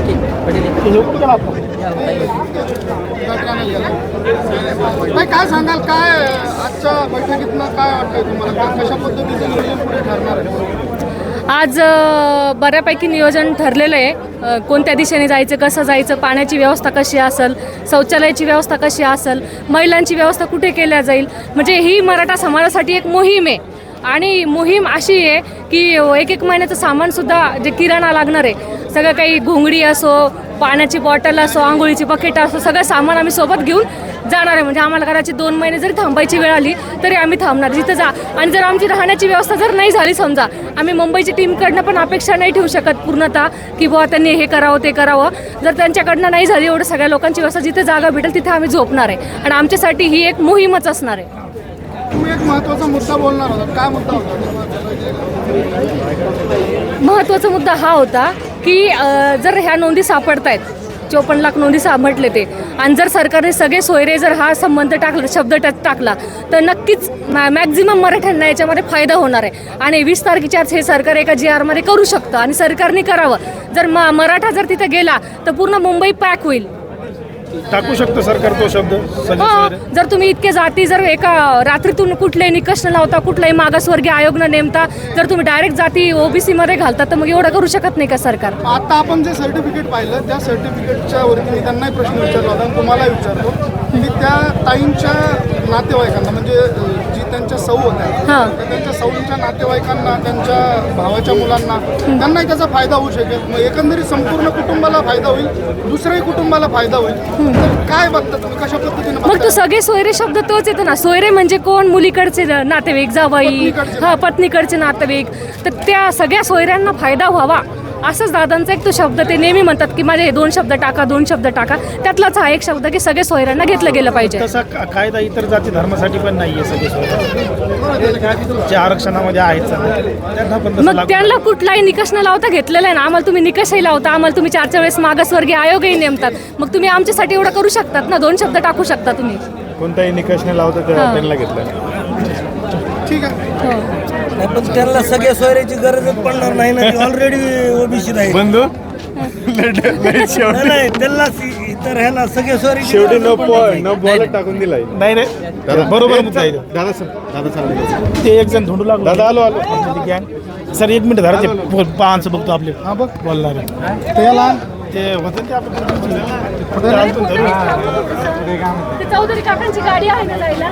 की हे नाही काय सांगाल काय आजच्या बैठकीतनं काय वाटतंय तुम्हाला? का- कशा पद्धतीचं नियोजन पुढे ठरणार आहे? आज बऱ्यापैकी नियोजन ठरलेलं आहे. कोणत्या दिशेने जायचं कसं जायचं पाण्याची व्यवस्था कशी असेल शौचालयाची व्यवस्था कशी असेल महिलांची व्यवस्था कुठे केल्या जाईल? म्हणजे ही मराठा समाजासाठी एक मोहीम आहे. आणि मोहीम अशी आहे की एक एक महिन्याचं सामानसुद्धा जे किराणा लागणार आहे सगळं काही घोंगडी असो पाण्याची बॉटल असो आंघोळीची बकेट असो सगळं सामान आम्ही सोबत घेऊन जाणार आहे. म्हणजे आम्हाला घराची दोन महिने जरी थांबायची वेळ आली तरी आम्ही थांबणार. जिथं जा. आणि जर आमची राहण्याची व्यवस्था जर नाही झाली समजा आम्ही मुंबईची टीमकडनं पण अपेक्षा नाही ठेवू शकत पूर्णतः की बुवा त्यांनी हे करावं ते करावं. जर त्यांच्याकडनं नाही झाली एवढं सगळ्या लोकांची व्यवस्था जिथे जागा भेटेल तिथे आम्ही झोपणार आहे. आणि आमच्यासाठी ही एक मोहीमच असणार आहे. तुम्ही एक महत्त्वाचा मुद्दा बोलणार होता. काय मुद्दा होता? महत्त्वाचा मुद्दा हा होता की जर ह्या नोंदी सापडत आहेत चोपन्न लाख नोंदी सापडले ते आणि जर सरकारने सगळे सोयरे जर हा संबंध टाकला शब्द टाकला तर नक्कीच मॅ मॅक्झिमम मराठ्यांना याच्यामध्ये फायदा होणार आहे. आणि वीस तारखेच्या आज हे सरकार एका जी आरमध्ये करू शकतं आणि सरकारने करावं. जर म मराठा जर तिथे गेला तर पूर्ण मुंबई पॅक होईल. टाकू शकतो सरकार तो शब्द हो. जर तुम्ही इतके जाती जर एका रात्रीतून कुठलेही निकष न लावता कुठलाही मागासवर्गीय आयोग न नेमता जर तुम्ही डायरेक्ट जाती ओबीसी मध्ये घालता तर मग एवढं करू शकत नाही का सरकार आता आपण जे सर्टिफिकेट पाहिलं त्या सर्टिफिकेटच्या वरती मी त्यांनाही प्रश्न विचारला होता तुम्हाला विचारतो की त्या ताईंच्या नातेवाईकांना म्हणजे त्यांच्या सौ होत्या. हां. तर त्यांच्या सौंच्या नातेवाईकांना त्यांच्या भावाच्या मुलांना त्यांनाही त्याचा फायदा होऊ शकेल. मग एकंदरीत संपूर्ण कुटुंबाला फायदा होईल दुसऱ्याही कुटुंबाला फायदा होईल. तर काय बघता तुम्ही? कशा पद्धतीने मग तो बघता? सगळे सोयरे शब्द तोच येतो ना. सोयरे म्हणजे कोण? मुलीकडचे नातेवाईक जावाई. पत्नीकडचे. हा पत्नीकडचे नातेवाईक. तर त्या सगळ्या सोयऱ्यांना फायदा व्हावा. असंच दादांचा एक तो शब्द ते नेहमी म्हणतात की माझे हे दोन शब्द टाका दोन शब्द टाका. त्यातलाच हा एक शब्द की सगळे सोयऱ्यांना घेतलं गेलं पाहिजे. तसा का- कायदा इतर जाती धर्मासाठी पण नाहीये सगळे जे आरक्षणामध्ये आहेत सगळे त्यांना पण तसं मग लागू त्यांना कुठलाही निकष न लावता घेतलेला आहे ना आम्हाला तुम्ही निकषही लावता आम्हाला तुम्ही चारच्या वेळेस मागासवर्गीय आयोगही नेमतात. मग तुम्ही आमच्यासाठी एवढं करू शकतात ना? दोन शब्द टाकू शकता तुम्ही. कोणताही निकष नाही लावता त्या- हां. त्यांना घेतलं. ठीक आहे. हो. नाही पण त्यांना सगळ्या सोयऱ्याची गरजच पडणार नाही ना ऑलरेडी ओबीसी आहे बंधू? नाही नाही त्यांना इतर ह्याला सगळ्या सोयऱ्याची शेवटी न नाही. न बॉल टाकून दिलाय. नाही रे बरोबर मुद्दा आहे दादा सर दादा सर ते एक जण धोंडू लागलो. दादा आलो आलो. गँग सर एक मिनिट धरा ते. पाहांचं बघतो आपले. हा बघ. बोलणार. त्याला ते होतं चौधरी काकांची गाडी आहे ना जायला?